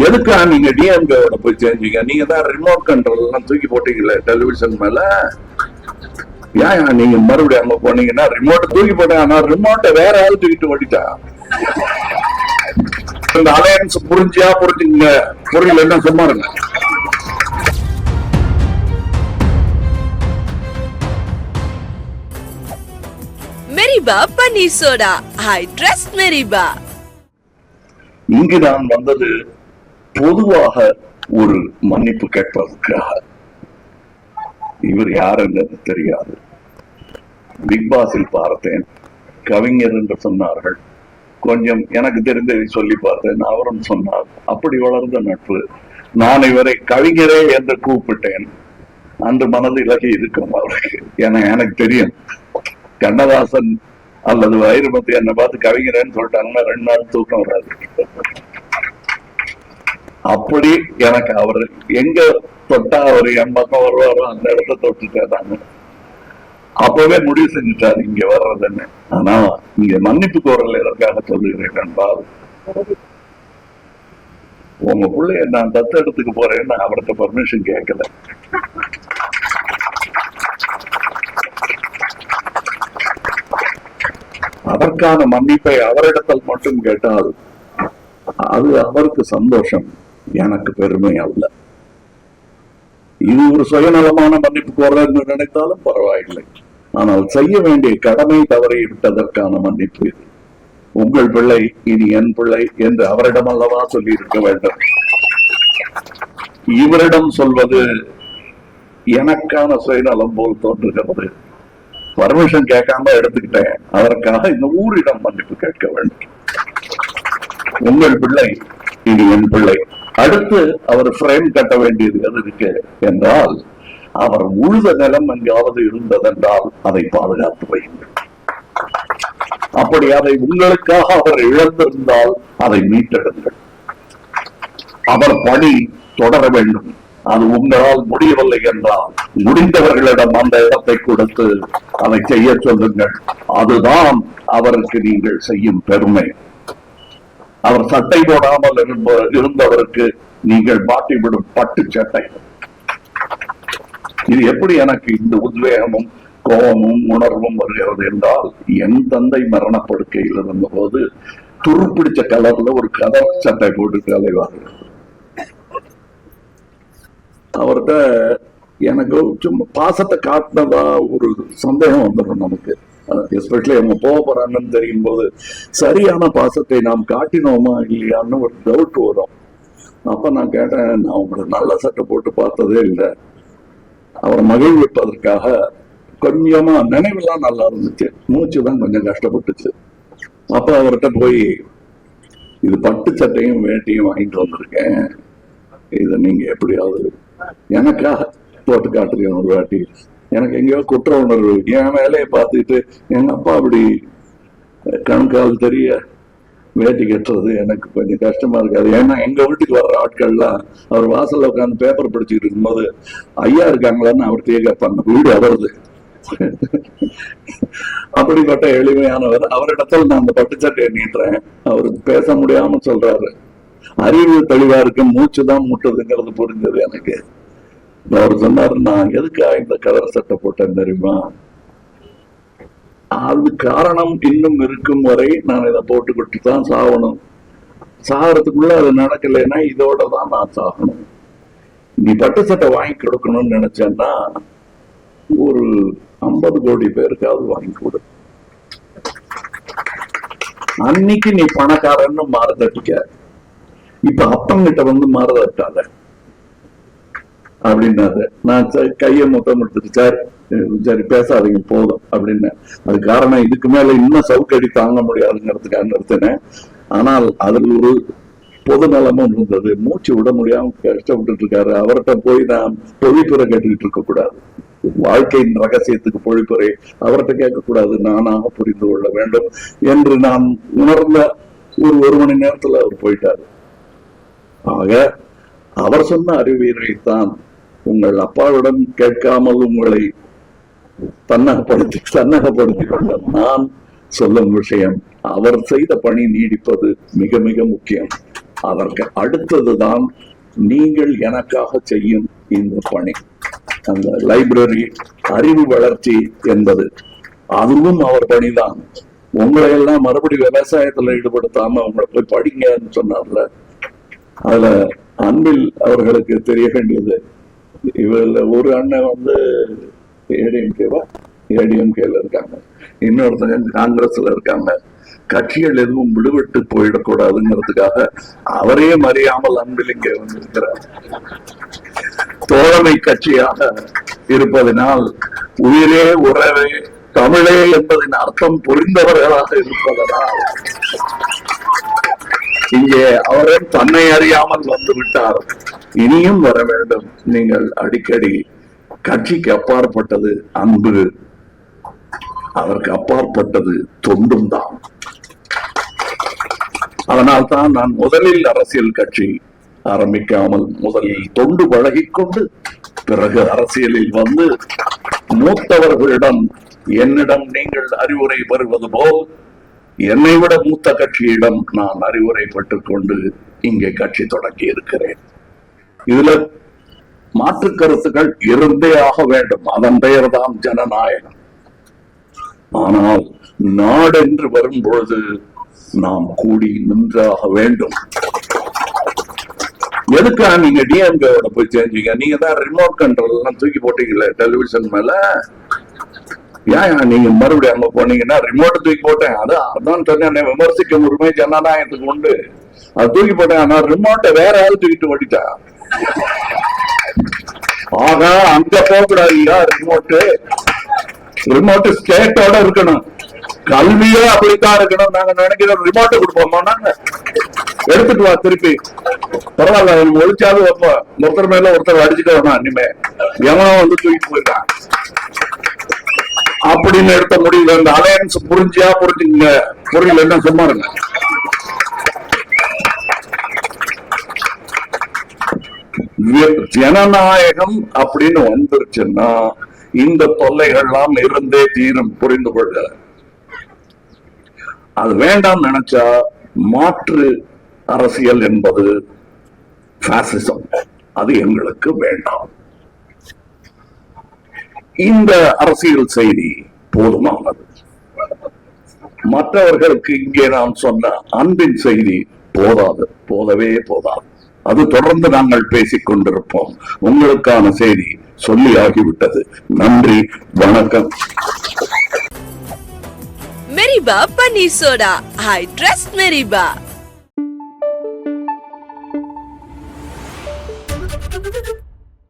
எதுக்கா நீங்க டிஎம்கேவோட போய் சேர்ந்தீங்க நீங்க தான் ரிமோட் கண்ட்ரோல் எல்லாம் தூக்கி போட்டீங்களே டெலிவிஷன் மேல? ஏன் நீங்க மறுபடியும் அங்க போனீங்கன்னா ரிமோட் தூக்கி போட்டேன் ஆனா ரிமோட்டை வேற ஆள் தூக்கிட்டு ஓடிட்டா? இந்த அலையன்ஸ் புரிஞ்சியா புரிஞ்சுங்க புரியல என்ன சும்மா இருங்க. மெரிபா பன்னீர் சோடா ஐ ட்ரஸ்ட் மெரிபா இங்கு நான் வந்தது பொதுவாக ஒரு மன்னிப்பு கேட்பதற்காக. இவர் யார் என்றது தெரியாது. பிக் பாஸில் பார்த்தேன். கவிஞர் என்று சொன்னார்கள். கொஞ்சம் எனக்கு தெரிந்ததை சொல்லி பார்த்தேன். அவரும் சொன்னார். அப்படி வளர்ந்த நட்பு. நான் இவரை கவிஞரே என்று கூப்பிட்டேன். அன்று மனது இலகி இருக்கும் அவருக்கு. ஏன்னா எனக்கு தெரியும். கண்ணதாசன் அல்லது வைரமத்தை என்னை பார்த்து கவிஞரேன்னு சொல்லிட்டாங்கன்னா ரெண்டு நாள் தூக்கம் வராது. அப்படி எனக்கு அவர் எங்க தொட்டா அவர் என் பக்கம் வருவாரோ அந்த இடத்த தொட்டுட்டாங்க அப்பவே முடிவு செஞ்சுட்டாரு இங்க வர்றதுன்னு. ஆனா இங்க மன்னிப்பு கோரல் எதற்காக சொல்லுகிறேன் என்றால் உங்க பிள்ளைய நான் தத்தெடுத்துக்கு போறேன்னு அவர்கிட்ட பர்மிஷன் கேட்கல. அதற்கான மன்னிப்பை அவரிடத்தில் மட்டும் கேட்டால் அது அவருக்கு சந்தோஷம். எனக்கு பெருமை அல்ல. இது ஒரு சுயநலமான மன்னிப்பு கோரல் என்று நினைத்தாலும் பரவாயில்லை. ஆனால் செய்ய வேண்டிய கடமை தவறி விட்டதற்கான மன்னிப்பு இது. உங்கள் பிள்ளை இனி என் பிள்ளை என்று அவரிடம் அல்லவா சொல்லி இருக்க வேண்டும். இவரிடம் சொல்வது எனக்கான சுயநலம் போல் தோன்றுகிறது. பர்மிஷன் கேட்காம எடுத்துக்கிட்டேன். அதற்காக இந்த ஊரிடம் மன்னிப்பு கேட்க வேண்டும். உங்கள் பிள்ளை இனி என் பிள்ளை. அடுத்து அவர் பிரேம் கட்ட வேண்டியது இருக்கு என்றால் அவர் உழுத நிலம் எங்காவது இருந்ததென்றால் அதை பாதுகாத்து வையுங்கள். அப்படி அதை உங்களுக்காக அவர் இழந்திருந்தால் அதை மீட்டெடுங்கள். அவர் பணி தொடர வேண்டும். அது உங்களால் முடியவில்லை என்றால் முடிந்தவர்களிடம் அந்த இடத்தை கொடுத்து அதை செய்ய சொல்லுங்கள். அதுதான் அவருக்கு நீங்கள் செய்யும் பெருமை. அவர் சட்டை போடாமல் இருந்த- இருந்தவருக்கு நீங்கள் மாட்டிவிடும் பட்டு சட்டை. இது எப்படி எனக்கு இந்த உத்வேகமும் கோபமும் உணர்வும் வருகிறது என்றால் என் தந்தை மரணப்படுக்கையில் இருந்தபோது துருப்பிடிச்ச கலர்ல ஒரு கதர் சட்டை போட்டு அலைவார்கள் அவர்கிட்ட எனக்கு சும்மா பாசத்தை காட்டினதா ஒரு சந்தேகம் வந்துடும் நமக்கு. எஸ்பெஷலி அவங்க போக போறாங்கன்னு தெரியும் போது சரியான பாசத்தை நாம் காட்டினோமா இல்லையான்னு ஒரு டவுட் வரும். அப்ப நான் கேட்டேன் நான் உங்களை நல்ல சட்டை போட்டு பார்த்ததே இல்லை. அவரை மகிழ்விப்பதற்காக கொஞ்சமா நினைவெல்லாம் நல்லா இருந்துச்சு. மூச்சு தான் கொஞ்சம் கஷ்டப்பட்டுச்சு. அப்ப அவர்கிட்ட போய் இது பட்டு சட்டையும் வேட்டியும் வாங்கிட்டு வந்திருக்கேன். இதை நீங்க எப்படியாவது எனக்காக போட்டு காட்டுறீங்க ஒரு வாட்டி. எனக்கு எங்கேயோ குற்ற உணர்வு. என் வேலையை பார்த்துட்டு எங்க அப்பா அப்படி கண்கால் தெரிய வேட்டி கட்டுறது? எனக்கு கொஞ்சம் கஷ்டமா இருக்காது ஏன்னா எங்க வீட்டுக்கு வர்ற ஆட்கள்லாம் அவர் வாசல்ல உட்காந்து பேப்பர் படிச்சுட்டு இருக்கும்போது ஐயா இருக்காங்களான்னு அவர்கிட்டயே கேட்பாங்க வீடு அவரது. அப்படிப்பட்ட எளிமையானவர். அவரிடத்தில் நான் அந்த பட்டுச்சட்டையை நீட்டுறேன். அவர் பேச முடியாம சொல்றாரு. அறிவு தெளிவா இருக்கு. மூச்சு தான் முட்டுதுங்கிறது புரிஞ்சது எனக்கு. அவர் சொன்னார் நான் எதுக்காக இந்த கலர் சட்டை போட்டேன் தெரியுமா? அது காரணம் இன்னும் இருக்கும் வரை நான் இதை போட்டுக்கிட்டு தான் சாகணும். சாகிறதுக்குள்ள அது நடக்கலைன்னா இதோட தான் நான் சாகணும். நீ பட்டு சட்டை வாங்கி கொடுக்கணும்னு நினைச்சேன்னா ஒரு ஐம்பது கோடி பேருக்காவது வாங்கி கொடு. அன்னைக்கு நீ பணக்காரன்னு மாறுதட்டிக்க இப்ப அப்பங்கிட்ட வந்து மாறுதட்டாத அப்படின்னாரு. நான் கையை மொத்தம் எடுத்துட்டு சார் சரி பேசாதீங்க போதும் அப்படின்னு. அது காரணம் இதுக்கு மேல இன்னும் சவுக்கடி தாங்க முடியாதுங்கிறதுக்காக நிறுத்தினேன். ஆனால் அதில் ஒரு பொது நலமும் இருந்தது. மூச்சு விட முடியாம கஷ்டப்பட்டு இருக்காரு. அவர்கிட்ட போய் நான் பொழிப்புரை கேட்டுக்கிட்டு இருக்க கூடாது. வாழ்க்கையின் ரகசியத்துக்கு பொழிப்புரை அவர்கிட்ட கேட்கக்கூடாது நானாக புரிந்து கொள்ள வேண்டும் என்று நான் உணர்ந்த ஒரு ஒரு மணி நேரத்துல அவர் போயிட்டாரு. ஆக அவர் சொன்ன அறிவியலைத்தான் உங்கள் அப்பாவிடம் கேட்காமல் உங்களை தன்னகப்படுத்தி தன்னகப்படுத்திக் கொண்ட நான் சொல்லும் விஷயம் அவர் செய்த பணி நீடிப்பது மிக மிக முக்கியம். அதற்கு அடுத்ததுதான் நீங்கள் எனக்காக செய்யும் இந்த பணி. அந்த லைப்ரரி அறிவு வளர்ச்சி என்பது. அதுவும் அவர் பணிதான். உங்களை எல்லாம் மறுபடி விவசாயத்துல ஈடுபடுத்தாம உங்களை போய் படிங்கன்னு சொன்னார்ல. அதுல அன்பில் அவர்களுக்கு தெரிய வேண்டியது இவர்ல ஒரு அண்ணன் வந்து ஏடிஎம்கேவா? ஏடிஎம்கேல இருக்காங்க. இன்னொருத்தங்க காங்கிரஸ்ல இருக்காங்க. கட்சிகள் எதுவும் விடுபட்டு போயிடக்கூடாதுங்கிறதுக்காக அவரே மறியாமல் அன்பில் இங்கே வந்திருக்கிறார். தோழமை கட்சியாக இருப்பதனால் உயிரே உறவே தமிழே என்பதின் அர்த்தம் புரிந்தவர்களாக இருப்பதனால் இங்கே அவரே தன்னை அறியாமல் வந்து விட்டார் இனியும் வர வேண்டும். நீங்கள் அடிக்கடி கட்சிக்கு அப்பாற்பட்டது அன்பு. அதற்கு அப்பாற்பட்டது தொண்டும் தான். அதனால் தான் நான் முதலில் அரசியல் கட்சி ஆரம்பிக்காமல் முதலில் தொண்டு பழகிக்கொண்டு பிறகு அரசியலில் வந்து மூத்தவர்களிடம் என்னிடம் நீங்கள் அறிவுரை பெறுவது போல் என்னை விட மூத்த கட்சியிடம் நான் அறிவுரை பெற்றுக்கொண்டு இங்கே கட்சி தொடங்கி இருக்கிறேன் இதுல மாற்று கருத்துக்கள் இருந்தே ஆக வேண்டும். அதன் பெயர்தான் ஜனநாயகம். ஆனால் நாடென்று வரும் பொழுது நாம் கூடி நின்றாக வேண்டும். எதுக்கா நீங்க டிஎம்கேவோட போய் சேர்ந்தீங்க? நீங்க தான் ரிமோட் கண்ட்ரோல் எல்லாம் தூக்கி போட்டீங்களே டெலிவிஷன் மேல? ஏன் நீங்க மறுபடியும் அங்க போனீங்கன்னா ரிமோட் தூக்கி போட்டேன். அதான் அதான் சொன்னேன் விமர்சிக்க உரிமை ஜனநாயகத்துக்கு உண்டு. அது தூக்கி போட்டேன் ஆனா ரிமோட்டை வேற ஆள் தூக்கிட்டு ஓடிட்டா ஆகா அங்க போகக்கூடாதுயா ரிமோட்டு ரிமோட் ஸ்டேட்டோட இருக்கணும். கல்வியே அப்படித்தான் இருக்கணும். நாங்க நினைக்கிறோம் ரிமோட்டை கொடுப்போமா நாங்க? எடுத்துட்டு வா திருப்பி. பரவாயில்ல அவன் ஒழிச்சாலும் வைப்போம். ஒருத்தர் மேல ஒருத்தர் அடிச்சுட்டு வரணும் இனிமே எவனோ வந்து தூக்கிட்டு போயிட்டான். அப்படின்னு எடுத்த முடியல இந்த அலையன்ஸ் புரிஞ்சியா புரிஞ்சுங்க புரியல என்ன சும்மா இருங்க. ஜனநாயகம் அப்படின்னு வந்துருச்சுன்னா இந்த தொல்லைகள்லாம் இருந்தே தீரும் புரிந்து கொள்க அது வேண்டாம் நினைச்சா மாற்று அரசியல் என்பது பாசிசம் அது எங்களுக்கு வேண்டாம். இந்த அரசியல் செய்தி போதுமானது. மற்றவர்களுக்கு இங்கே நான் சொன்ன அன்பின் செய்தி போதாது போதவே போதாது. அது தொடர்ந்து நாங்கள் பேசிக் கொண்டிருப்போம். உங்களுக்கான செய்தி சொல்லி ஆகிவிட்டது நன்றி வணக்கம். மெரிபா பன்னீர் சோடா ஐ ட்ரஸ்ட் மெரிபா